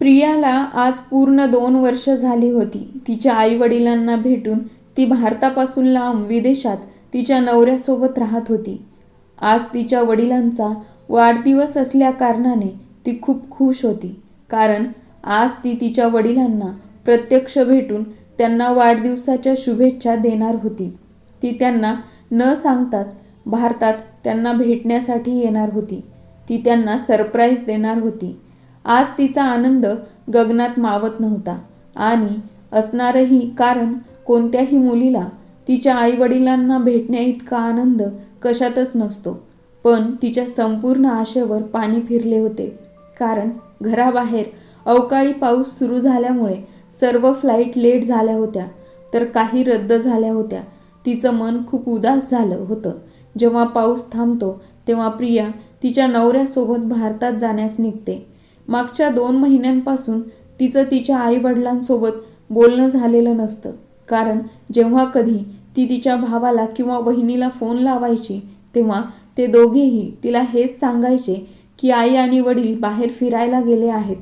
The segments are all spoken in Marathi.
प्रियाला आज पूर्ण दोन वर्ष झाली होती. तिच्या आईवडिलांना भेटून ती भारतापासून लांब विदेशात तिच्या नवऱ्यासोबत राहत होती. आज तिच्या वडिलांचा वाढदिवस असल्या कारणाने ती खूप खुश होती. कारण आज ती तिच्या वडिलांना प्रत्यक्ष भेटून त्यांना वाढदिवसाच्या शुभेच्छा देणार होती. ती त्यांना न सांगताच भारतात त्यांना भेटण्यासाठी येणार होती. ती त्यांना सरप्राईज देणार होती. आज तिचा आनंद गगनात मावत नव्हता. आणि असणारही कारण कोणत्याही मुलीला तिच्या आईवडिलांना भेटण्या इतका आनंद कशातच नसतो. पण तिच्या संपूर्ण आशेवर पाणी फिरले होते. कारण घराबाहेर अवकाळी पाऊस सुरू झाल्यामुळे सर्व फ्लाईट लेट झाल्या होत्या. तर काही रद्द झाल्या होत्या. तिचं मन खूप उदास झालं होतं. जेव्हा पाऊस थांबतो तेव्हा प्रिया तिच्या नवऱ्यासोबत भारतात जाण्यास निघते. मागच्या दोन महिन्यांपासून तिचं तिच्या आईवडिलांसोबत बोलणं झालेलं नसतं. कारण जेव्हा कधी ती तिच्या भावाला किंवा बहिणीला फोन लावायची तेव्हा ते दोघेही तिला हेच सांगायचे की आई आणि वडील बाहेर फिरायला गेले आहेत.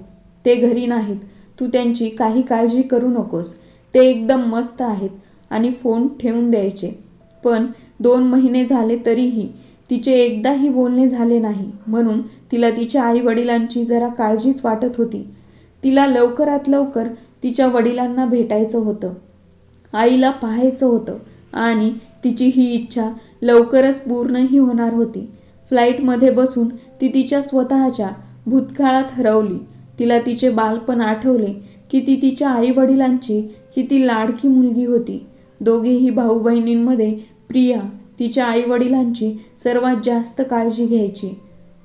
ते घरी नाहीत. तू त्यांची काही काळजी करू नकोस. ते एकदम मस्त आहेत आणि फोन ठेवून द्यायचे. पण दोन महिने झाले तरीही तिचे एकदाही बोलणे झाले नाही. म्हणून तिला तिच्या आई वडिलांची जरा काळजीच वाटत होती. तिला लवकरात लवकर तिच्या वडिलांना भेटायचं होतं. आईला पाहायचं होतं आणि तिची ही इच्छा लवकरच पूर्णही होणार होती. फ्लाईटमध्ये बसून ती तिच्या स्वतःच्या भूतकाळात हरवली. तिला तिचे बालपण आठवले की ती तिच्या आई वडिलांची किती लाडकी मुलगी होती. दोघेही भाऊ बहिणींमध्ये प्रिया तिच्या आई वडिलांची सर्वात जास्त काळजी घ्यायची.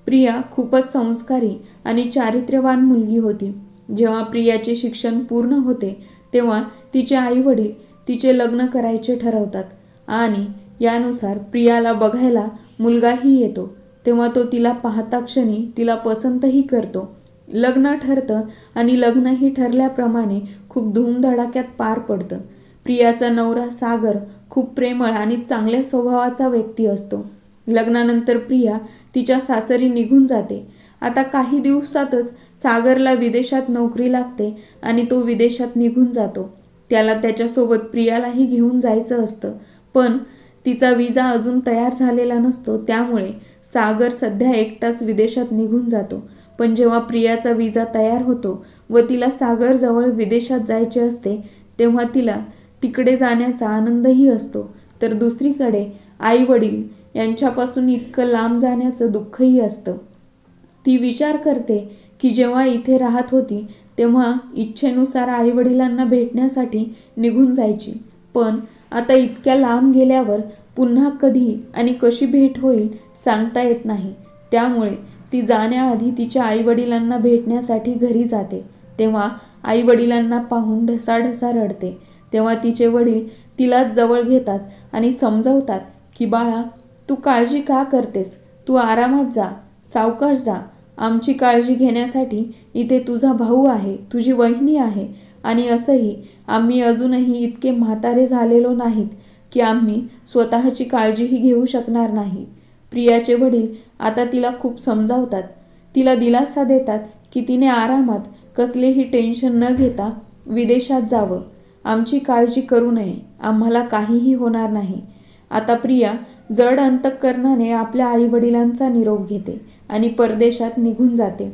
प्रिया खूपच संस्कारी आणि चारित्र्यवान मुलगी होती. जेव्हा प्रियाचे शिक्षण पूर्ण होते तेव्हा तिचे आई वडील तिचे लग्न करायचे ठरवतात आणि यानुसार प्रियाला बघायला मुलगाही येतो. तेव्हा तो तिला पाहता क्षणी तिला पसंतही करतो. लग्न ठरतं आणि लग्नही ठरल्याप्रमाणे खूप धूमधडाक्यात पार पडतं. प्रियाचा नवरा सागर खूप प्रेमळ आणि चांगल्या स्वभावाचा व्यक्ती असतो. लग्नानंतर प्रिया तिच्या सासरी निघून जाते. आता काही दिवसातच सागरला विदेशात नोकरी लागते आणि तो विदेशात निघून जातो. त्याला त्याच्यासोबत प्रियालाही घेऊन जायचं असतं. पण तिचा विजा अजून तयार झालेला नसतो. त्यामुळे सागर सध्या एकटाच विदेशात निघून जातो. पण जेव्हा प्रियाचा विजा तयार होतो व तिला सागरजवळ विदेशात जायचे असते तेव्हा तिला तिकडे जाण्याचा आनंदही असतो. तर दुसरीकडे आई वडील यांच्यापासून इतकं लांब जाण्याचं दुःखही असतं. ती विचार करते की जेव्हा इथे राहत होती तेव्हा इच्छेनुसार आईवडिलांना भेटण्यासाठी निघून जायची. पण आता इतक्या लांब गेल्यावर पुन्हा कधी आणि कशी भेट होईल सांगता येत नाही. त्यामुळे ती जाण्याआधी तिच्या आईवडिलांना भेटण्यासाठी घरी जाते. तेव्हा आईवडिलांना पाहून ढसाढसा रडते. तेव्हा तिचे वडील तिलाच जवळ घेतात आणि समजवतात की बाळा तू काळजी का करतेस? तू आरामात जा. सावकाश जा. आमची काळजी घेण्यासाठी इथे तुझा भाऊ आहे. तुझी वहिनी आहे. आणि असंही आम्ही अजूनही इतके म्हातारे झालेलो नाहीत की आम्ही स्वतःची काळजीही घेऊ शकणार नाही. प्रियाचे वडील आता तिला खूप समजावतात. तिला दिलासा देतात की तिने आरामात कसलेही टेन्शन न घेता विदेशात जावं. आमची काळजी करू नये. आम्हाला काहीही होणार नाही. आता प्रिया जड अंतकरणाने आपल्या आईवडिलांचा निरोप घेते आणि परदेशात निघून जाते.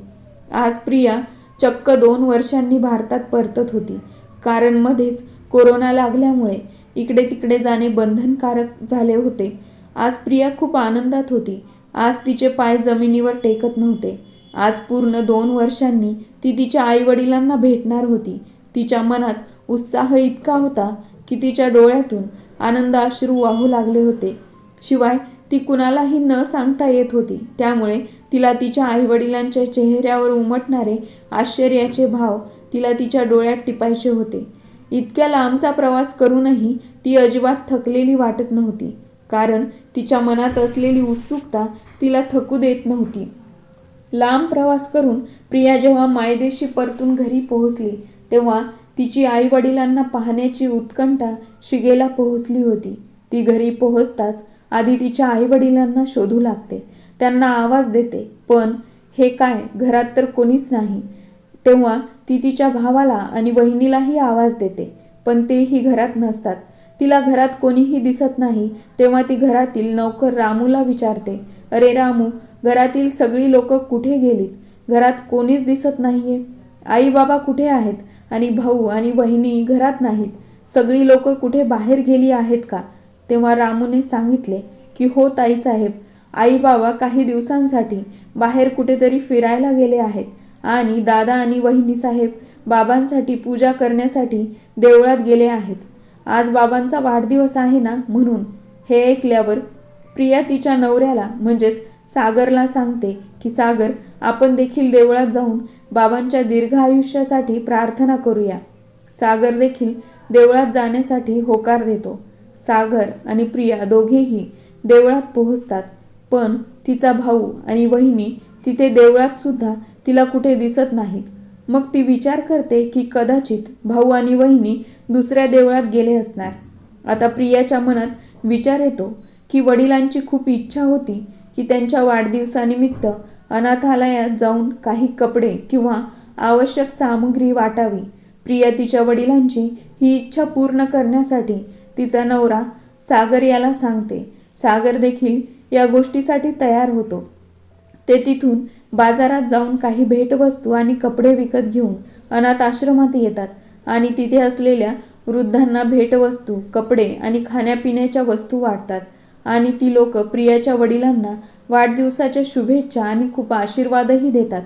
आज प्रिया चक्क दोन वर्षांनी भारतात परतत होती. कारण मध्येच कोरोना लागल्यामुळे इकडे तिकडे जाणे बंधनकारक झाले होते. आज प्रिया खूप आनंदात होती. आज तिचे पाय जमिनीवर टेकत नव्हते. आज पूर्ण दोन वर्षांनी ती तिच्या आईवडिलांना भेटणार होती. तिच्या मनात उत्साह इतका होता की तिच्या डोळ्यातून आनंद अश्रू वाहू लागले होते. शिवाय ती कुणालाही न सांगता येत होती. त्यामुळे तिला तिच्या आईवडिलांच्या चेहऱ्यावर उमटणारे आश्चर्याचे भाव तिला तिच्या डोळ्यात टिपायचे होते. इतक्या लांबचा प्रवास करूनही ती अजिबात थकलेली वाटत नव्हती. कारण तिच्या मनात असलेली उत्सुकता तिला थकू देत नव्हती. लांब प्रवास करून प्रिया जेव्हा मायदेशी परतून घरी पोहोचली तेव्हा तिची आई वडिलांना पाहण्याची उत्कंठा शिगेला पोहोचली होती. ती घरी पोहोचताच आधी तिच्या आईवडिलांना शोधू लागते. त्यांना आवाज देते पण हे काय? घरात तर कोणीच नाही. तेव्हा ती तिच्या भावाला आणि बहिणीलाही आवाज देते पण तेही घरात नसतात. तिला घरात कोणीही दिसत नाही. तेव्हा ती घरातील नौकर रामूला विचारते अरे रामू घरातील सगळी लोक कुठे गेलीत? घरात कोणीच दिसत नाहीये. आई बाबा कुठे आहेत? आणि भाऊ आणि बहिणी घरात नाहीत. सगळी लोक कुठे बाहेर गेली आहेत का? तेव्हा रामूने सांगितले की हो ताईसाहेब आई बाबा काही दिवसांसाठी बाहेर कुठेतरी फिरायला गेले आहेत आणि दादा आणि वहिनी साहेब बाबांसाठी पूजा करण्यासाठी देवळात गेले आहेत. आज बाबांचा वाढदिवस आहे ना म्हणून हे ऐकल्यावर प्रिया तिच्या नवऱ्याला म्हणजेच सागरला सांगते की सागर आपण देखील देवळात जाऊन बाबांच्या दीर्घ आयुष्यासाठी प्रार्थना करूया. सागर देखील देवळात जाण्यासाठी होकार देतो. सागर आणि प्रिया दोघेही देवळात पोहोचतात. पण तिचा भाऊ आणि वहिनी तिथे देवळात सुद्धा तिला कुठे दिसत नाहीत. मग ती विचार करते की कदाचित भाऊ आणि वहिनी दुसऱ्या देवळात गेले असणार. आता प्रियाच्या मनात विचार येतो की वडिलांची खूप इच्छा होती की त्यांच्या वाढदिवसानिमित्त अनाथालयात जाऊन काही कपडे किंवा आवश्यक सामग्री वाटावी. प्रिया तिच्या वडिलांची ही इच्छा पूर्ण करण्यासाठी तिचा नवरा सागर याला सांगते. सागर देखील या गोष्टीसाठी तयार होतो. ते तिथून बाजारात जाऊन काही भेटवस्तू आणि कपडे विकत घेऊन अनाथ आश्रमात येतात आणि तिथे असलेल्या वृद्धांना भेटवस्तू कपडे आणि खाण्यापिण्याच्या वस्तू वाटतात आणि ती लोक प्रियाच्या वडिलांना वाढदिवसाच्या शुभेच्छा आणि खूप आशीर्वादही देतात.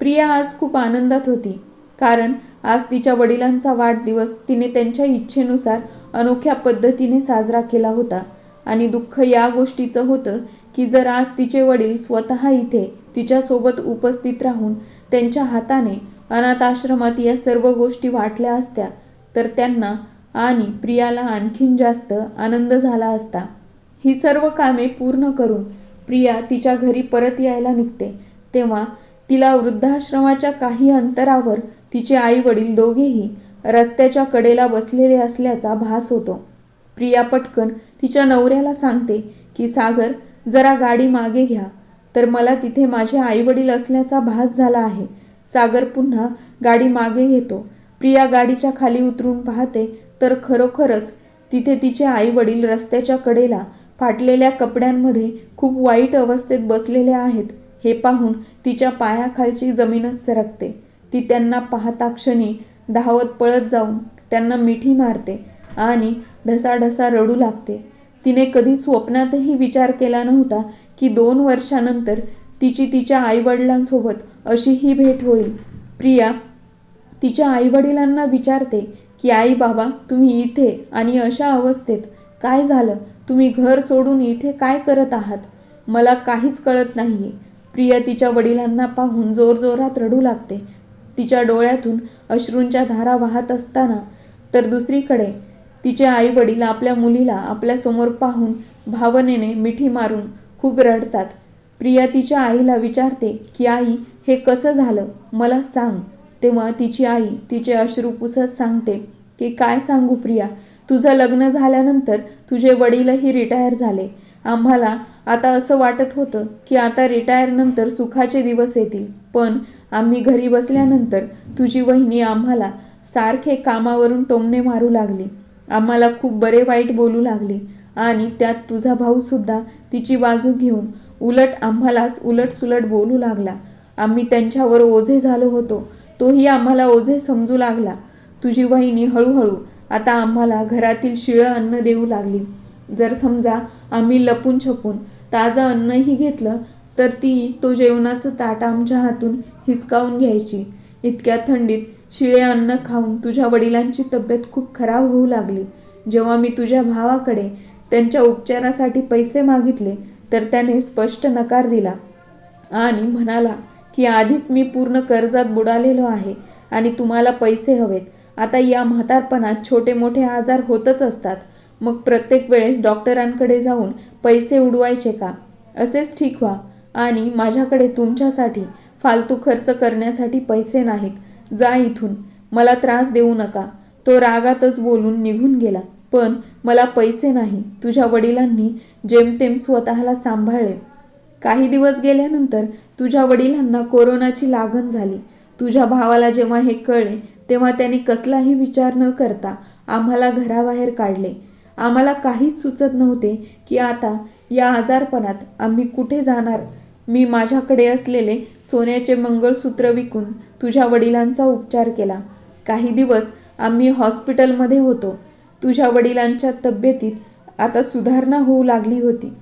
प्रिया आज खूप आनंदात होती कारण आज तिच्या वडिलांचा वाढदिवस तिने त्यांच्या इच्छेनुसार अनोख्या पद्धतीने साजरा केला होता. आणि दुःख या गोष्टीचं होतं की जर आज तिचे वडील स्वतः इथे तिच्यासोबत उपस्थित राहून त्यांच्या हाताने अनाथ आश्रमात या सर्व गोष्टी वाटल्या असत्या तर त्यांना आणि प्रियाला आणखीन जास्त आनंद झाला असता. ही सर्व कामे पूर्ण करून प्रिया तिच्या घरी परत यायला निघते तेव्हा तिला वृद्धाश्रमाच्या काही अंतरावर तिचे आई वडील दोघेही रस्त्याच्या कडेला बसलेले असल्याचा भास होतो. प्रिया पटकन तिच्या नवऱ्याला सांगते की सागर जरा गाडी मागे घ्या. तर मला तिथे माझे आईवडील असल्याचा भास झाला आहे. सागर पुन्हा गाडी मागे घेतो. प्रिया गाडीच्या खाली उतरून पाहते तर खरोखरच तिथे तिचे आईवडील रस्त्याच्या कडेला फाटलेल्या कपड्यांमध्ये खूप वाईट अवस्थेत बसलेले आहेत. हे पाहून तिच्या पायाखालची जमीनच सरकते. ती त्यांना पाहता क्षणी धावत पळत जाऊन त्यांना मिठी मारते आणि ढसाढसा रडू लागते. तिने कधी स्वप्नातही विचार केला नव्हता की दोन वर्षानंतर तिची तिच्या आईवडिलांसोबत अशी ही भेट होईल. प्रिया तिच्या आईवडिलांना विचारते की आई बाबा तुम्ही इथे आणि अशा अवस्थेत काय झालं? तुम्ही घर सोडून इथे काय करत आहात? मला काहीच कळत नाहीये. प्रिया तिच्या वडिलांना पाहून जोरजोरात रडू लागते. तिच्या डोळ्यातून अश्रूंच्या धारा वाहत असताना तर दुसरीकडे तिचे आई वडील आपल्या मुलीला आपल्यासमोर पाहून भावनेने मिठी मारून खूप रडतात. प्रिया तिच्या आईला विचारते की आई हे कसं झालं? मला सांग. तेव्हा तिची आई तिचे अश्रू पुसत सांगते की काय सांगू प्रिया? तुझं लग्न झाल्यानंतर तुझे वडीलही रिटायर झाले. आम्हाला आता असं वाटत होतं की आता रिटायरनंतर सुखाचे दिवस येतील. पण आम्ही घरी बसल्यानंतर तुझी वहिनी आम्हाला सारखे कामावरून टोमणे मारू लागली. आम्हाला खूप बरे वाईट बोलू लागले. आणि त्यात तुझा भाऊसुद्धा तिची बाजू घेऊन उलट आम्हालाच उलटसुलट बोलू लागला. आम्ही त्यांच्यावर ओझे झालो होतो. तोही आम्हाला ओझे समजू लागला. तुझी वहिनी हळूहळू आता आम्हाला घरातील शिळं अन्न देऊ लागली. जर समजा आम्ही लपून छपून ताजं अन्नही घेतलं तर ती तो जेवणाचं ताट आमच्या हातून हिसकावून घ्यायची. इतक्या थंडीत शिळे अन्न खाऊन तुझ्या वडिलांची तब्येत खूप खराब होऊ लागली. जेव्हा मी तुझ्या भावाकडे त्यांच्या उपचारासाठी पैसे मागितले तर त्याने स्पष्ट नकार दिला आणि म्हणाला की आधीच मी पूर्ण कर्जात बुडालेलो आहे आणि तुम्हाला पैसे हवेत. आता या म्हातारपणात छोटे मोठे आजार होतच असतात. मग प्रत्येक वेळेस डॉक्टरांकडे जाऊन पैसे उडवायचे का? असेच ठीक व्हा. आणि माझ्याकडे तुमच्यासाठी फालतू खर्च करण्यासाठी पैसे नाहीत. जा इथून. मला त्रास देऊ नका. तो रागातच बोलून निघून गेला. पण मला पैसे नाही. तुझ्या वडिलांनी जेमतेम स्वतःला सांभाळले. काही दिवस गेल्यानंतर तुझ्या वडिलांना कोरोनाची लागण झाली. तुझ्या भावाला जेव्हा हे कळले तेव्हा त्याने कसलाही विचार न करता आम्हाला घराबाहेर काढले. आम्हाला काहीच सुचत नव्हते की आता या आजारपणात आम्ही कुठे जाणार? मी माझ्याकडे असलेले सोन्याचे मंगळसूत्र विकून तुझ्या वडिलांचा उपचार केला. काही दिवस आम्ही हॉस्पिटलमध्ये होतो. तुझ्या वडिलांच्या तब्येतीत आता सुधारणा होऊ लागली होती.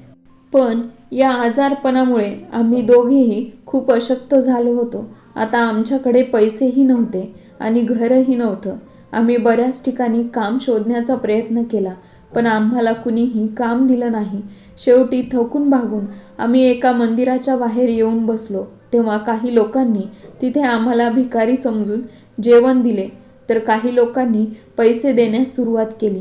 पण या आजारपणामुळे आम्ही दोघेही खूप अशक्त झालो होतो. आता आमच्याकडे पैसेही नव्हते आणि घरही नव्हतं. आम्ही बऱ्याच ठिकाणी काम शोधण्याचा प्रयत्न केला पण आम्हाला कुणीही काम दिलं नाही. शेवटी थकून भागून आम्ही एका मंदिराच्या बाहेर येऊन बसलो. तेव्हा काही लोकांनी तिथे आम्हाला भिकारी समजून जेवण दिले. तर काही लोकांनी पैसे देण्यास सुरुवात केली.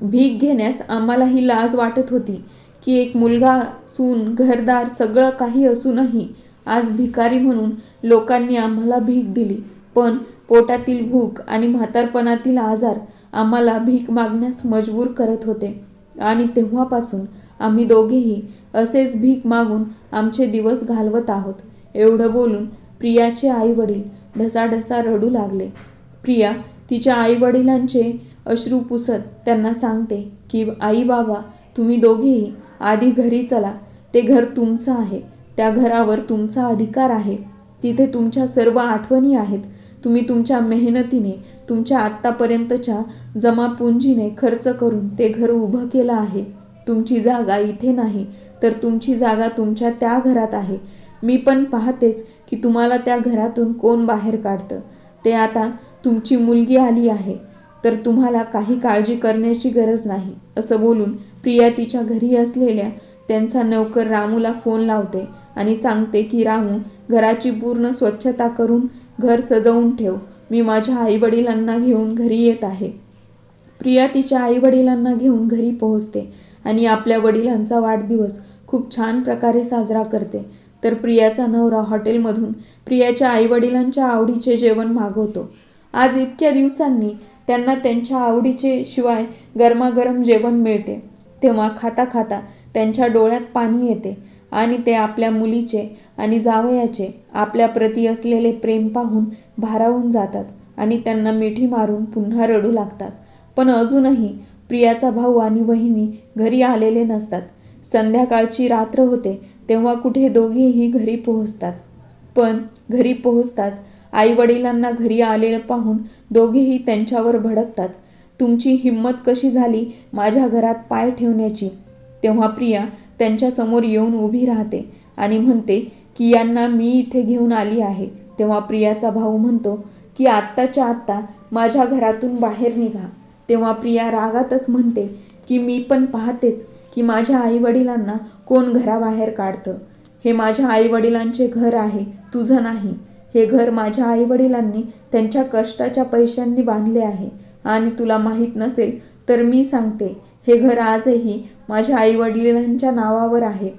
भीक घेण्यास आम्हालाही लाज वाटत होती की एक मुलगा सून घरदार सगळं काही असूनही आज भिकारी म्हणून लोकांनी आम्हाला भीक दिली. पण पोटातील भूक आणि म्हातारपणातील आजार आम्हाला भीक मागण्यास मजबूर करत होते. आणि तेव्हापासून आम्ही दोघेही असेच भीक मागून आमचे दिवस घालवत आहोत. एवढं बोलून प्रियाचे आई वडील ढसाढसा रडू लागले. प्रिया तिच्या आईवडिलांचे अश्रू पुसत त्यांना सांगते की आई बाबा तुम्ही दोघेही आधी घरी चला. ते घर तुमचं आहे. त्या घरावर तुमचा अधिकार आहे. तिथे तुमच्या सर्व आठवणी आहेत. तुम्ही तुमच्या मेहनतीने तुमच्या आत्तापर्यंतच्या जमापुंजीने खर्च करून ते घर उभं केलं आहे. तुमची जागा इथे नाही तर तुमची जागा तुमच्या त्या घरात आहे. मी पण पाहतेच की तुम्हाला त्या घरातून कोण बाहेर काढतं. ते आता तुमची मुलगी आली आहे तर तुम्हाला काही काळजी करण्याची गरज नाही असं बोलून प्रिया तिच्या घरी असलेल्या त्यांचा नौकर रामूला फोन लावते आणि सांगते की रामू घराची पूर्ण स्वच्छता करून घर सजवून ठेव. मी माझ्या आईवडिलांना घेऊन घरी येत आहे. प्रिया तिच्या आईवडिलांना घेऊन घरी पोहोचते. आणि आपल्या वडिलांचा वाढदिवस खूप छान प्रकारे साजरा करते. तर प्रियाचा नवरा हॉटेलमधून प्रियाच्या आईवडिलांच्या आवडीचे जेवण मागवतो. आज इतक्या दिवसांनी त्यांना त्यांच्या आवडीचे शिवाय गरमागरम जेवण मिळते. तेव्हा खाता खाता त्यांच्या डोळ्यात पाणी येते आणि ते आपल्या मुलीचे आणि जावयाचे आपल्या प्रती असलेले प्रेम पाहून भारावून जातात आणि त्यांना मिठी मारून पुन्हा रडू लागतात. पण अजूनही प्रियाचा भाऊ आणि वहिनी घरी आलेले नसतात. संध्याकाळची रात्र होते तेव्हा कुठे दोघेही घरी पोहोचतात. पण घरी पोहोचताच आईवडिलांना घरी आलेलं पाहून दोघेही त्यांच्यावर भडकतात. तुमची हिंमत कशी झाली माझ्या घरात पाय ठेवण्याची? तेव्हा प्रिया त्यांच्यासमोर येऊन उभी राहते आणि म्हणते की यांना मी इथे घेऊन आली आहे. तेव्हा प्रियाचा भाऊ म्हणतो की आत्ताच्या आत्ता माझ्या घरातून बाहेर निघा. तेव्हा प्रिया रागातच म्हणते की मी पण पाहतेच की माझ्या आईवडिलांना कोण घराबाहेर काढतं. हे माझ्या आईवडिलांचे घर आहे तुझं नाही. हे घर माझ्या आईवडिलांनी त्यांच्या कष्टाच्या पैशांनी बांधले आहे. आणि तुला माहीत नसेल तर मी सांगते हे घर आजही माझ्या आईवडिलांच्या नावावर आहे.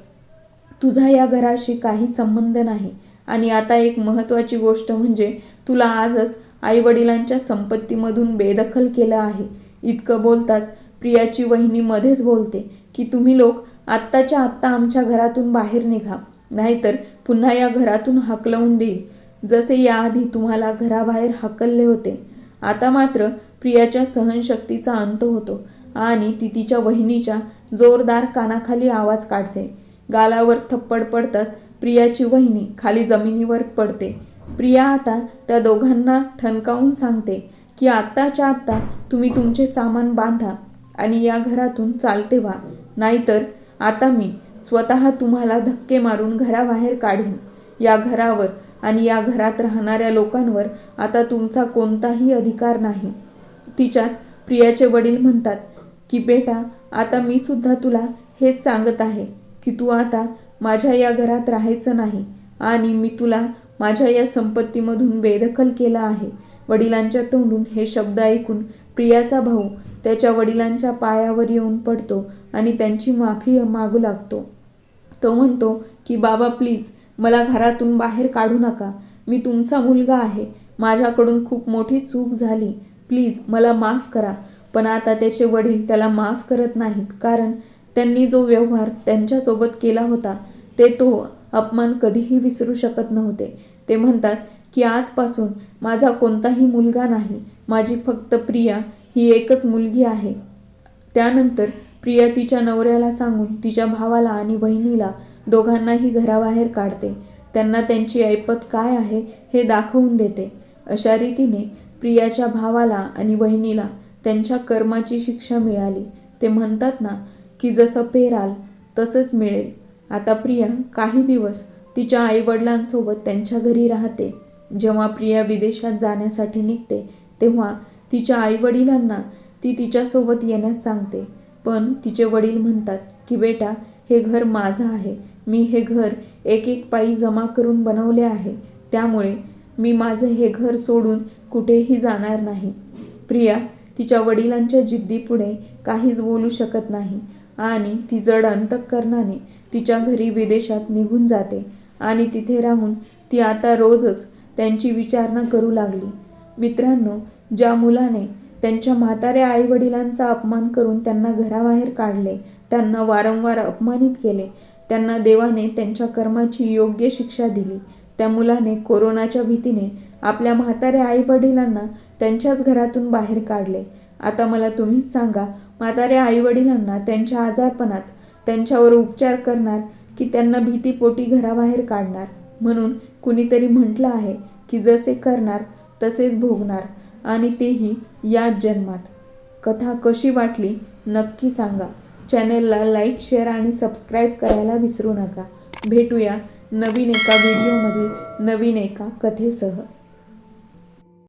तुझा या घराशी काही संबंध नाही. आणि आता एक महत्त्वाची गोष्ट म्हणजे तुला आजच आईवडिलांच्या संपत्तीमधून बेदखल केलं आहे. इतकं बोलताच प्रियाची वहिनी मध्येच बोलते की तुम्ही लोक आत्ताच्या आत्ता आमच्या घरातून बाहेर निघा. नाहीतर पुन्हा या घरातून हकलवून देईल जसे याआधी तुम्हाला घराबाहेर हकलले होते. आता मात्र प्रियाच्या सहनशक्तीचा अंत होतो आणि ती तिच्या वहिनीच्या जोरदार कानाखाली आवाज काढते. गालावर थप्पड पडताच प्रियाची वहिनी खाली जमिनीवर पडते. प्रिया आता त्या दोघांना ठणकावून सांगते की आत्ताच्या आत्ता तुम्ही तुमचे सामान बांधा आणि या घरातून चालते व्हा. नाहीतर आता मी स्वतः तुम्हाला धक्के मारून घराबाहेर काढीन. या घरावर आणि या घरात राहणाऱ्या लोकांवर आता तुमचा कोणताही अधिकार नाही. तिच्यात प्रियाचे वडील म्हणतात की बेटा आता मी सुद्धा तुला हेच सांगत आहे की तू आता माझ्या या घरात राहायचं नाही आणि मी तुला माझ्या या संपत्तीमधून बेदखल केला आहे. वडिलांच्या तोंडून हे शब्द ऐकून प्रियाचा भाऊ त्याच्या वडिलांच्या पायावर येऊन पडतो आणि त्यांची माफी मागू लागतो. तो म्हणतो की बाबा प्लीज मला घरातून बाहेर काढू नका. मी तुमचा मुलगा आहे. माझ्याकडून खूप मोठी चूक झाली. प्लीज मला माफ करा. पण आता त्याचे वडील त्याला माफ करत नाहीत. कारण त्यांनी जो व्यवहार त्यांच्यासोबत केला होता ते तो अपमान कधीही विसरू शकत नव्हते. ते म्हणतात की आजपासून माझा कोणताही मुलगा नाही. माझी फक्त प्रिया ही एकच मुलगी आहे. त्यानंतर प्रिया तिच्या नवऱ्याला सांगून तिच्या भावाला आणि बहिणीला दोघांनाही घराबाहेर काढते. त्यांना त्यांची ऐपत काय आहे हे दाखवून देते. अशा रीतीने प्रियाच्या भावाला आणि बहिणीला त्यांच्या कर्माची शिक्षा मिळाली. ते म्हणतात ना की जसं पेराल तसंच मिळेल. आता प्रिया काही दिवस तिच्या आईवडिलांसोबत त्यांच्या घरी राहते. जेव्हा प्रिया विदेशात जाण्यासाठी निघते तेव्हा तिच्या आईवडिलांना ती तिच्यासोबत येण्यास सांगते. पण तिचे वडील म्हणतात की बेटा हे घर माझं आहे. मी हे घर एक एक पायी जमा करून बनवले आहे. त्यामुळे मी माझं हे घर सोडून कुठेही जाणार नाही. प्रिया तिच्या वडिलांच्या जिद्दीपुढे काहीच बोलू शकत नाही आणि ती जड अंतकरणाने तिच्या घरी विदेशात निघून जाते आणि तिथे राहून ती आता रोजच त्यांची विचारणा करू लागली. मित्रांनो ज्या मुलाने त्यांच्या म्हाताऱ्या आईवडिलांचा अपमान करून त्यांना घराबाहेर काढले त्यांना वारंवार अपमानित केले त्यांना देवाने त्यांच्या कर्माची योग्य शिक्षा दिली त्या मुलाने कोरोनाच्या भीतीने आपल्या म्हाताऱ्या आईवडिलांना त्यांच्याच घरातून बाहेर काढले. आता मला तुम्हीच सांगा म्हाताऱ्या आईवडिलांना त्यांच्या आजारपणात त्यांच्यावर उपचार करणार की त्यांना भीतीपोटी घराबाहेर काढणार? म्हणून कुणीतरी म्हटलं आहे की जसे करणार तसेच भोगणार आणि तेही याच जन्मात. कथा कशी वाटली नक्की सांगा. चॅनेलला लाईक शेअर आणि सबस्क्राईब करायला विसरू नका. भेटूया नवीन एका व्हिडिओमध्ये नवीन एका कथेसह.